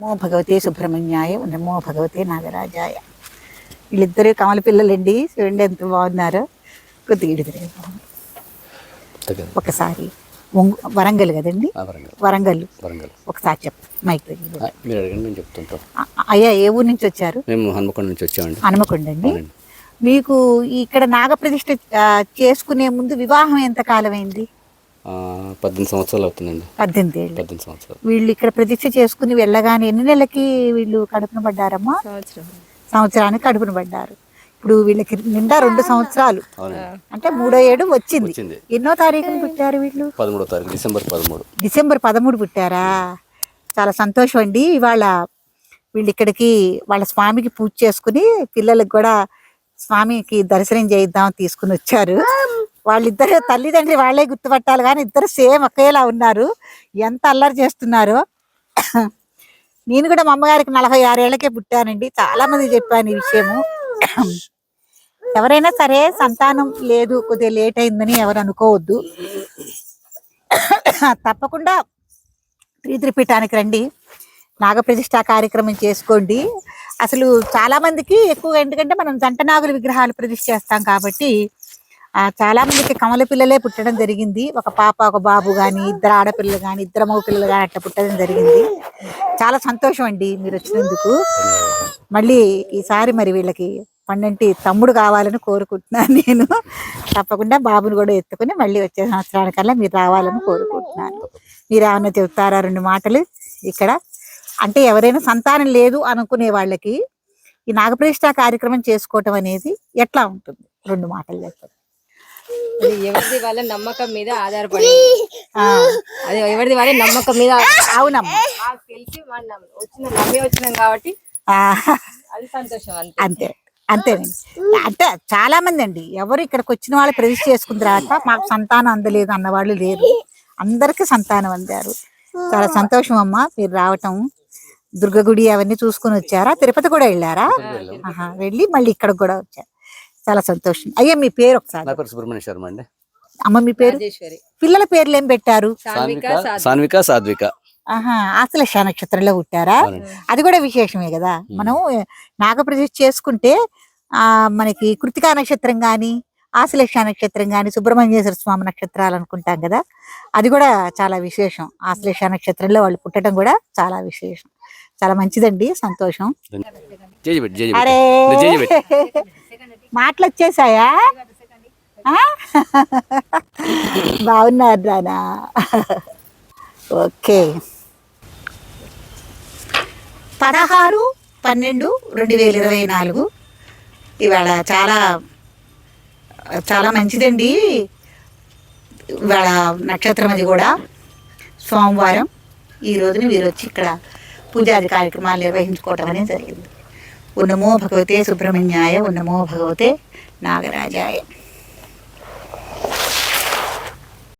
నమో భగవతే సుబ్రహ్మణ్యాయ నమో భగవతే నాగరాజాయ. వీళ్ళిద్దరు కమల పిల్లలండి. చూడండి ఎంత బాగున్నారు. కొద్దిగా ఒకసారి వరంగల్ కదండి? వరంగల్. వరంగల్. ఒకసారి చెప్పు. మైక్ మీరు అడగండి చెప్తుంటాం. అయ్యా ఏ ఊరు నుంచి వచ్చారు? మేము హన్మకొండ నుంచి వచ్చామండి. హనుమకొండ అండి. మీకు ఇక్కడ నాగప్రతిష్ఠ చేసుకునే ముందు వివాహం ఎంత కాలమైంది ఆ, పద్దెనిమిది సంవత్సరాలు అవుతుందండి. పద్దెనిమిది ఏళ్ళు. పద్దెనిమిది సంవత్సరాలు. వీళ్ళు ఇక్కడ ప్రతిష్ఠ చేసుకుని వెళ్ళగానే ఎన్ని నెలలకి వీళ్ళు కడుపున పడ్డారమ్మా? సంవత్సరానికి కడుపున పడ్డారు. ఇప్పుడు వీళ్ళకి నిండా రెండు సంవత్సరాలు. అంటే మూడో ఏడు వచ్చింది. వచ్చింది. ఎన్నో తారీఖున పుట్టారు వీళ్ళు? పదమూడో తారీఖు డిసెంబర్ పదమూడు. డిసెంబర్ పదమూడు పుట్టారా? చాలా సంతోషం అండి ఇవాళ వీళ్ళు ఇక్కడికి వాళ్ళ స్వామికి పూజ చేసుకుని పిల్లలకు కూడా స్వామికి దర్శనం చేయిద్దాం తీసుకుని వచ్చారు. వాళ్ళిద్దరు తల్లిదండ్రి వాళ్ళే గుర్తుపట్టాలి కానీ ఇద్దరు సేమ్ ఒకేలా ఉన్నారు. ఎంత అల్లరి చేస్తున్నారో. నేను కూడా మా అమ్మగారికి నలభై ఆరేళ్ళకే పుట్టానండి. చాలా మంది చెప్పాను ఈ విషయము. ఎవరైనా సరే సంతానం లేదు కొద్దిగా లేట్ అయిందని ఎవరు అనుకోవద్దు. తప్పకుండా త్రిపీఠానికి రండి. నాగప్రతిష్ఠా కార్యక్రమం చేసుకోండి. అసలు చాలా మందికి ఎక్కువ ఎందుకంటే మనం జంట నాగుల విగ్రహాలు ప్రతిష్ఠ చేస్తాం కాబట్టి చాలా మందికి కమల పిల్లలే పుట్టడం జరిగింది. ఒక పాప ఒక బాబు కానీ ఇద్దరు ఆడపిల్లలు కానీ ఇద్దరు మగ పిల్లలు కానీ అట్లా పుట్టడం జరిగింది. చాలా సంతోషం అండి మీరు వచ్చినందుకు. మళ్ళీ ఈసారి మరి వీళ్ళకి పన్నెంటి తమ్ముడు కావాలని కోరుకుంటున్నాను నేను. తప్పకుండా బాబుని కూడా ఎత్తుకుని మళ్ళీ వచ్చే సంవత్సరానికల్లా మీరు రావాలని కోరుకుంటున్నాను. మీరు ఏమన్నా చెప్తారా? రెండు మాటలు ఇక్కడ. అంటే ఎవరైనా సంతానం లేదు అనుకునే వాళ్ళకి ఈ నాగప్రతిష్ట కార్యక్రమం చేసుకోవటం అనేది ఎట్లా ఉంటుంది? రెండు మాటలు చెప్పండి. ఎవరిది వాళ్ళ నమ్మకం మీద ఆధారపడి ఆ, అది ఎవరిది వాళ్ళ నమ్మకం మీద అవునమ్మా. మాకు తెలిసి మనం వచ్చిన నమ్మి వచ్చినాం కాబట్టి ఆ, అది సంతోషం అంతే. అంతే అంతేనండి. అంటే చాలా మంది అండి ఎవరు ఇక్కడికి వచ్చిన వాళ్ళు ప్రవేశ చేసుకున్న తర్వాత మాకు సంతానం అందలేదు అన్న వాళ్ళు లేరు. అందరికీ సంతానం అందారు. చాలా సంతోషం అమ్మా మీరు రావటం. దుర్గ గుడి అవన్నీ చూసుకుని వచ్చారా? తిరుపతి కూడా వెళ్ళారా? ఆహా, వెళ్ళి మళ్ళీ ఇక్కడికి కూడా వచ్చారు. చాలా సంతోషం. అయ్యా మీ పేరు ఒకసారి. నా పేరు సుబ్రహ్మణ్య శర్మ అండి. అమ్మ మీ పేరు? రాజేశ్వరి. పిల్లల పేర్లు ఏం పెట్టారు? సాన్విక సాన్విక సాధు సాన్విక సాధ్విక. ఆహా ఆశ్లేష నక్షత్రంలో పుట్టారా. అది కూడా విశేషమే కదా? మనం నాగప్రతిష్ఠ చేసుకుంటే ఆ మనకి కృతికా నక్షత్రం గాని ఆశ్లేష నక్షత్రం గాని సుబ్రహ్మణ్యేశ్వర స్వామి నక్షత్రాలు అనుకుంటాం కదా? అది కూడా చాలా విశేషం. ఆశ్లేష నక్షత్రంలో వాళ్ళు పుట్టడం కూడా చాలా విశేషం. చాలా మంచిదండి సంతోషం. అరే! మాటలు వచ్చేసాయా బాగున్నారు రానా ఓకే. పదహారు పన్నెండు రెండు వేల ఇరవై నాలుగు. ఇవాళ చాలా చాలా మంచిదండి. ఇవాళ నక్షత్రం అది కూడా. సోమవారం. ఈ రోజున వీరు వచ్చి ఇక్కడ పూజాది కార్యక్రమాలు నిర్వహించుకోవటం అనేది జరిగింది. ఉన్నమో భగవతే సుబ్రహ్మణ్యాయ ఉన్నమో భగవతే నాగరాజాయ.